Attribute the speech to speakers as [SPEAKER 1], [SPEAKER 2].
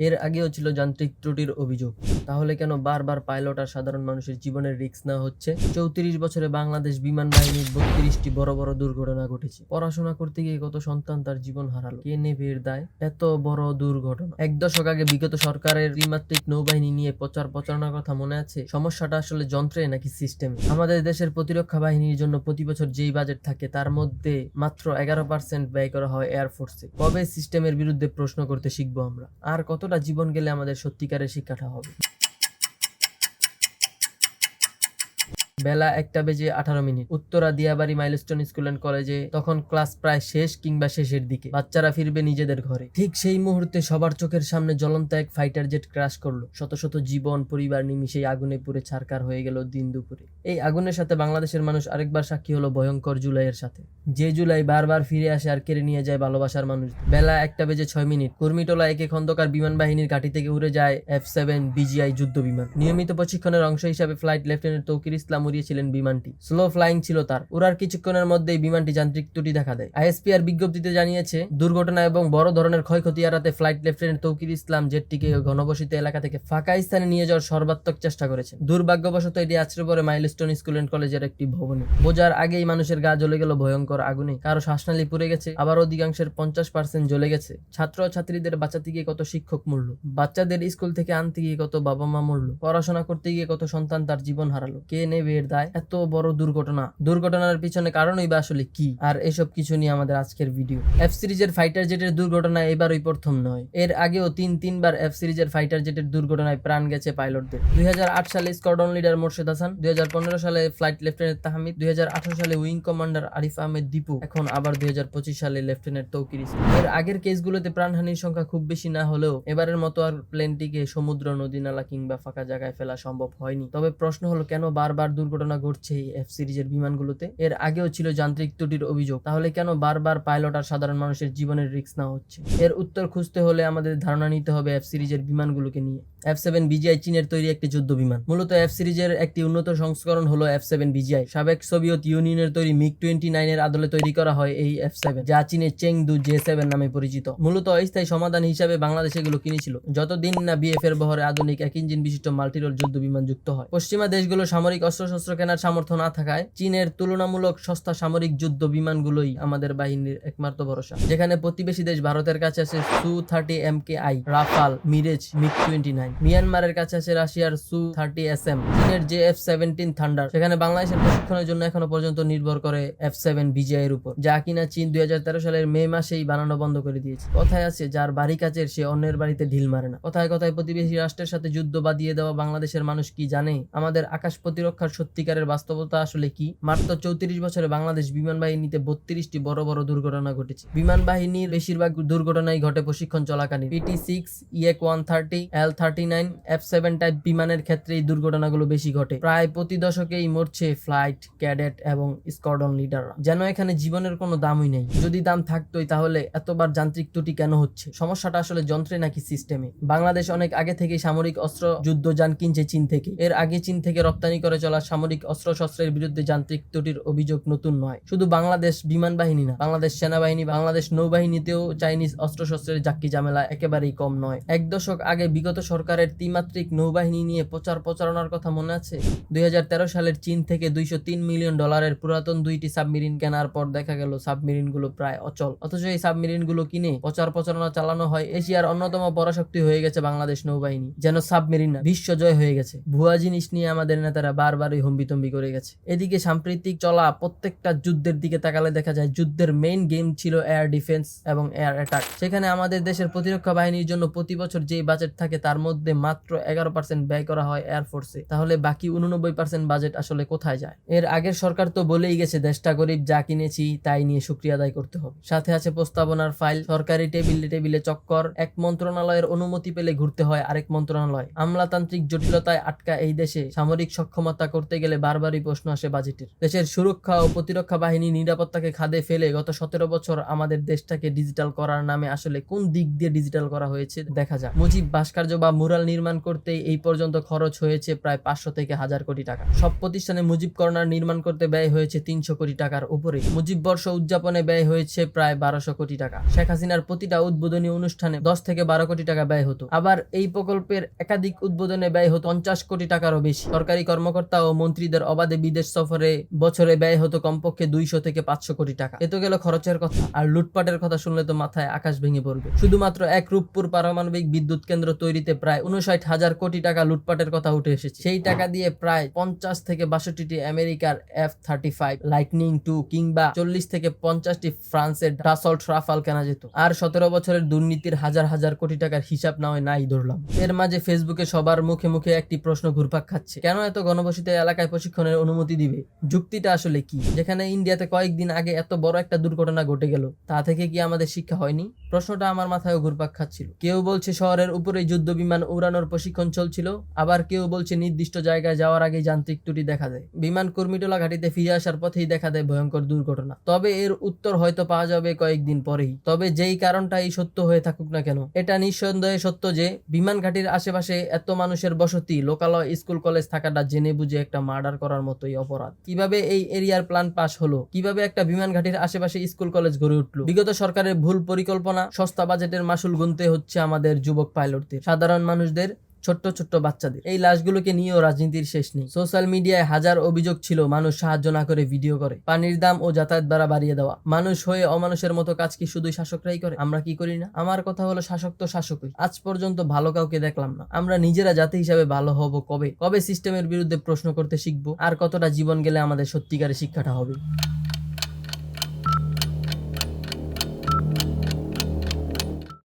[SPEAKER 1] এর আগেও ছিল যান্ত্রিক ত্রুটির অভিযোগ। তাহলে কেন বারবার পাইলট আর সাধারণ মানুষের জীবনের রিস্ক না হচ্ছে? চৌত্রিশ বছরে বাংলাদেশ বিমান বাহিনীর বত্রিশটি বড় বড় দুর্ঘটনা ঘটেছে। পড়াশোনা করতে গিয়ে কত সন্তান তার জীবন হারালো? কে নেবে এর দায়? এত বড় দুর্ঘটনা। এক দশক আগে বিগত সরকারের ত্রিমাত্রিক নৌবাহিনী নিয়ে প্রচার প্রচারণার কথা মনে আছে? সমস্যাটা আসলে যন্ত্রে নাকি সিস্টেম? আমাদের দেশের প্রতিরক্ষা বাহিনীর জন্য প্রতি বছর যেই বাজেট থাকে, তার মধ্যে মাত্র এগারো পার্সেন্ট ব্যয় করা হয় এয়ারফোর্সে কবে সিস্টেমের বিরুদ্ধে প্রশ্ন করতে শিখব আমরা? আর কতটা জীবন গেলে আমাদের সত্যিকারের শিক্ষাটা হবে। বেলা একটা বেজে আঠারো minute. Uttara Diabari milestone school and কলেজে তখন ক্লাস প্রায় শেষ কিংবা শেষের দিকে। বাচ্চারা ফিরবে নিজেদের ঘরে। ঠিক সেই মুহূর্তে সবার চোখের সামনে জ্বলন্ত এক ফাইটার জেট ক্রাশ করল। শত শত জীবন, পরিবার নিমিশেই আগুনে পুড়ে ছারকার হয়ে গেল দিন দুপুরে। এই আগুনের সাথে বাংলাদেশের মানুষ আরেকবার সাক্ষী হলো ভয়ঙ্কর জুলাইয়ের সাথে। যে জুলাই বারবার ফিরে আসে আর কেড়ে নিয়ে যায় ভালোবাসার মানুষ। বেলা একটা বেজে ছয় মিনিট। কুর্মিটোলা একে খন্দকার বিমান বাহিনীর ঘাঁটি থেকে উড়ে যায় এফ সেভেন বিজিআই যুদ্ধ বিমান। নিয়মিত প্রশিক্ষণের অংশ হিসাবে ফ্লাইট লেফটেন্যান্ট তৌকির ইসলাম উড়িয়েছিলেন বিমানটি। স্লো ফ্লাইং ছিল তার। উড়ার কিছুক্ষণের মধ্যেই বিমানটি যান্ত্রিক ত্রুটি দেখা দেয়। আইএসপিআর বিজ্ঞপ্তিতে জানিয়েছে, দুর্ঘটনা এবং বড় ধরনের ক্ষয়ক্ষতি এড়াতে ফ্লাইট লেফটেন্যান্ট তৌকির ইসলাম জেটটিকে ঘনবসিত এলাকা থেকে ফাঁকা স্থানে নিয়ে যাওয়ার সর্বাত্মক চেষ্টা করেছেন। দুর্ভাগ্যবশত এটি আছড়ে পড়ে মাইলস্টোন স্কুল অ্যান্ড কলেজের একটি ভবনে। বোঝার আগেই মানুষের গা জ্বলে গেল ভয়ঙ্কর আগুনে। কারও শ্বাসনালী পুড়ে গেছে, আবার অধিকাংশের পঞ্চাশ পার্সেন্ট জ্বলে গেছে। ছাত্র ছাত্রীদের বাঁচাতে গিয়ে কত শিক্ষক মূল্য বাচ্চাদের স্কুল থেকে আনতে গিয়ে কত বাবা মা মরল, পড়াশোনা করতে গিয়ে কত সন্তান তার জীবন হারালো, কে নেবে এর দায়। এত বড় দুর্ঘটনা। দুর্ঘটনার পিছনে কারণই বা আসলে কি? আর এসব কিছু নিয়ে আমাদের আজকের ভিডিও এফ সিরিজের ফাইটার জেটের দুর্ঘটনা এবারই প্রথম নয়। এর আগেও তিন তিনবার এফ সিরিজের ফাইটার জেটের দুর্ঘটনায় প্রাণ গেছে পাইলটদের। দুই সালে স্কোয়াড্রন লিডার মোর্শেদ হাসান, দুই সালে ফ্লাইট লেফটেন্যান্ট তাহমিদ, দুই সালে উইং কমান্ডার আরিফ আহমেদ দীপু, এখন আবার দুই হাজার পঁচিশ সালে লেফটেন্যান্ট তৌকির এর আগের কেসগুলোতে প্রাণহানির সংখ্যা খুব বেশি না হলেও এবারের মতো আর প্লেনটিকে সমুদ্র, নদী, নালা কিংবা ফাঁকা জায়গায় ফেলা সম্ভব হয়নি। তবে প্রশ্ন হলো, কেন বারবার দুর্ঘটনা ঘটছে এই এফ সিরিজের বিমানগুলোতে। এর আগেও ছিল যান্ত্রিক ত্রুটির অভিযোগ। তাহলে কেন বারবার পাইলট আর সাধারণ মানুষের জীবনের রিস্ক নেওয়া হচ্ছে? এর উত্তর খুঁজতে হলে আমাদের ধারণা নিতে হবে এফ সিরিজের বিমানগুলোকে নিয়ে। এফ সেভেন বিজিআই চীনের তৈরি একটি যুদ্ধ বিমান। মূলত এফ সিরিজের একটি উন্নত সংস্করণ হলো এফ সেভেন বিজিআই। সাবেক সোভিয়েত ইউনিয়নের তৈরি মিগ টোয়েন্টি নাইনের আদলে তৈরি করা হয় এই এফ সেভেন, যা চীনের চেং দু জে সেভেন নামে পরিচিত। মূলত অস্থায়ী সমাধান হিসাবে বাংলাদেশ এগুলো কিনেছিল। যতদিন না বিএফ এর বহরে আধুনিক এক ইঞ্জিন বিশিষ্ট মাল্টিরোল যুদ্ধ বিমান যুক্ত হয়। পশ্চিমা দেশগুলো সামরিক অস্ত্রশস্ত্র কেনার সামর্থ্য না থাকায় চীনের তুলনামূলক সস্তা সামরিক যুদ্ধ বিমানগুলোই আমাদের বাহিনীর একমাত্র ভরসা, যেখানে প্রতিবেশী দেশ ভারতের কাছে আছে Su thirty M K I, Rafale, Mirage, MiG twenty nine, মিয়ানমারের কাছে আছে রাশিয়ার সু থার্টি এস এম, চীনের জে এফ সেভেন্টিন থান্ডার, সেখানে বাংলাদেশের প্রশিক্ষণের জন্য এখনও পর্যন্ত নির্ভর করে এফ সেভেন বিজিআই এর উপর, যা কিনা চীন দুই হাজার তেরো সালের মে মাসেই বানানো বন্ধ করে দিয়েছে। কথায় আছে, যার বাড়ি কাছের সে অন্যের বাড়িতে ঢিল মারে না। কথায় কথায় প্রতিবেশী রাষ্ট্রের সাথে যুদ্ধ বাদিয়ে দেওয়া বাংলাদেশের মানুষ কি জানে? আমাদের আকাশ প্রতিরক্ষার সত্যিকারের বাস্তবতা আসলে কি? মাত্র চৌত্রিশ বছরে বাংলাদেশ বিমান বাহিনীতে বত্রিশটি বড় বড় দুর্ঘটনা ঘটেছে। বিমান বাহিনীর বেশিরভাগ দুর্ঘটনাই ঘটে প্রশিক্ষণ চলাকালীন। PT six Yak one thirty L thirty nine F seven type বিমানের ক্ষেত্রে এই দুর্ঘটনাগুলো বেশি ঘটে। প্রায় প্রতি দশকেই মরছে ফ্লাইট ক্যাডেট এবং স্কোয়াড্রন লিডাররা যেন এখানে জীবনের কোনো দামই নেই। যদি দাম থাকতোই তাহলে এতবার যান্ত্রিক ত্রুটি কেন হচ্ছে? সমস্যাটা আসলে যন্ত্রে নাকি সিস্টেমে বাংলাদেশ অনেক আগে থেকে সামরিক অস্ত্র যুদ্ধযান কিনছে চীন থেকে। এর আগে চীন থেকে রপ্তানি করে চলা সামরিক অস্ত্র শস্ত্রের বিরুদ্ধে যান্ত্রিক ত্রুটির অভিযোগ নতুন নয়। শুধু বাংলাদেশ বিমান বাহিনী না, বাংলাদেশ সেনাবাহিনী, বাংলাদেশ নৌবাহিনীতেও চাইনিজ অস্ত্রশস্ত্রের জাক্কি ঝামেলা একেবারেই কম নয়। এক দশক আগে বিগত সরকারের ত্রিমাত্রিক নৌবাহিনী নিয়ে প্রচার প্রচারণার কথা মনে আছে? দুই সালের চীন থেকে দুইশো মিলিয়ন ডলারের পুরাতন দুইটি সাবমেরিন কেনার পর দেখা গেল সাবমেরিনগুলো প্রায় অচল। অথচ এই সাবমেরিনগুলো কিনে প্রচার প্রচারণা চালানো হয় এশিয়ার অন্যতম পরাশক্তি হয়ে গেছে বাংলাদেশ নৌবাহিনী, যেন সাবমেরিন না, বিশ্বজয় হয়ে গেছে। ভুয়া জিনিস নিয়ে আমাদের নেতারা বারবারই হম্বিতম্বি করে গেছে। এদিকে সাম্প্রতিক চলা প্রত্যেকটা যুদ্ধের দিকে তাকালে দেখা যায় যুদ্ধের মেইন গেম ছিল এয়ার ডিফেন্স এবং এয়ার অ্যাটাক সেখানে আমাদের দেশের প্রতিরক্ষা বাহিনীর জন্য প্রতি বছর যে বাজেট থাকে তার মধ্যে মাত্র এগারো পার্সেন্ট ব্যয় করা হয় এয়ারফোর্সে তাহলে বাকি উননব্বই পার্সেন্ট বাজেট আসলে কোথায় যায়? এর আগের সরকার তো বলেই গেছে, দেশটা গরিব, যা কিনেছি তাই নিয়ে শুক্রিয়া আদায় করতে হবে। সাথে আছে প্রস্তাবনার ফাইল সরকারি টেবিলে টেবিলে চক্কর, এক মন্ত্রণালয়ের অনুমতি পেলে ঘুরতে হয় আরেক মন্ত্রণালয়। আমলাতান্ত্রিক জটিলতায় আটকা এই দেশে সামরিক সক্ষমতা করতে করতে গেলে বারবারই প্রশ্ন আসে বাজেটের। দেশের সুরক্ষা ও প্রতিরক্ষা বাহিনী নিরাপত্তাকে খাদে ফেলে গত সতেরো বছর আমাদের দেশটাকে ডিজিটাল করার নামে আসলে কোন দিক দিয়ে ডিজিটাল করা হয়েছে দেখা যাক। মুজিব ভাস্কর্য বা মুরাল নির্মাণ করতে এই পর্যন্ত খরচ হয়েছে প্রায় পাঁচশো থেকে হাজার কোটি টাকা। সব প্রতিষ্ঠানে মুজিব কর্নার নির্মাণ করতে ব্যয় হয়েছে তিনশো কোটি টাকার উপরে। মুজিব বর্ষ উদযাপনে ব্যয় হয়েছে প্রায় বারোশো কোটি টাকা। শেখ হাসিনার প্রতিটা উদ্বোধনী অনুষ্ঠানে দশ থেকে বারো কোটি টাকা ব্যয় হতো। আবার এই প্রকল্পের একাধিক উদ্বোধনে ব্যয় হতো পঞ্চাশ কোটি টাকারও বেশি। সরকারি কর্মকর্তা ও মন্ত্রীদের অবাধে বিদেশ সফরে বছরে ব্যয় হতো কমপক্ষে দুইশো থেকে পাঁচশো কোটি টাকা। এ তো গেল খরচের কথা। আর লুটপাটের কথা শুনলে তো মাথায় আকাশ ভেঙে পড়বে। শুধুমাত্র এক রূপপুর পারমাণবিক বিদ্যুৎ কেন্দ্র তৈরিতে প্রায় উনষাট হাজার কোটি টাকা লুটপাটের কথা উঠে এসেছে। সেই টাকা দিয়ে প্রায় পঞ্চাশ থেকে বাষট্টিটি আমেরিকার F thirty five, Lightning two কিংবা চল্লিশ থেকে পঞ্চাশটি ফ্রান্সের ডাসল্ট রাফাল কেনা যেত। আর সতেরো বছরের দুর্নীতির হাজার হাজার কোটি টাকার হিসাব না হয় নাই ধরলাম। এর মাঝে ফেসবুকে সবার মুখে মুখে একটি প্রশ্ন ঘুরপাক খাচ্ছে। কেন এত ঘনবসিত এলাকায় প্রশিক্ষণের অনুমতি দিবে। যুক্তিটা আসলে কি? যেখানে ইন্ডিয়াতে কয়েকদিন আগে এত বড় একটা দুর্ঘটনা ঘটে গেল, তা থেকে কি আমাদের শিক্ষা হয়নি? প্রশ্নটা আমার মাথায় ঘুরপাক খাচ্ছিল। কেউ বলছে শহরের উপরেই যুদ্ধ বিমান উড়ানোর প্রশিক্ষণ চলছিল, আবার কেউ বলছে নির্দিষ্ট জায়গায় যাওয়ার আগে যান্ত্রিক ত্রুটি দেখা দেয়। বিমান কুর্মিটোলা ঘাটিতে ফিরে আসার পথেই দেখা দেয় ভয়ঙ্কর দুর্ঘটনা। তবে এর উত্তর হয়তো পাওয়া যাবে কয়েকদিন পরেই। তবে যেই কারণটাই সত্য হয়ে থাকুক না কেন, এটা নিঃসন্দেহে সত্য যে, বিমান ঘাটির আশেপাশে এত মানুষের বসতি, লোকালয়, স্কুল, কলেজ থাকাটা জেনে বুঝে একটা মার্ডার করার মতোই অপরাধ। কীভাবে এই এরিয়ার প্ল্যান পাস হলো? কীভাবে একটা বিমান ঘাটির আশেপাশে স্কুল কলেজ গড়ে উঠল? বিগত সরকারের ভুল পরিকল্পনা, সস্তা বাজেটের মাসুল গুনতে হচ্ছে আমাদের যুবক পাইলটদের সাধারণ মানুষদের ছোট্ট ছোট্ট বাচ্চাদের। এই লাশগুলোকে নিয়েও রাজনীতির শেষ নেই। সোশ্যাল মিডিয়ায় হাজার অভিযোগ ছিল, মানুষ সাহায্য না করে ভিডিও করে। পানির দাম ও যাতায়াত ভাড়া বাড়িয়ে দেওয়া। মানুষ হয়ে অমানুষের মতো কাজ কি শুধুই শাসকরাই করে? আমরা কি করি না? আমার কথা হলো, শাসক তো শাসকই। আজ পর্যন্ত ভালো কাউকে দেখলাম না। আমরা নিজেরা জাতি হিসাবে ভালো হব কবে? কবে সিস্টেমের বিরুদ্ধে প্রশ্ন করতে শিখব? আর কতটা জীবন গেলে আমাদের সত্যিকারের শিক্ষাটা হবে?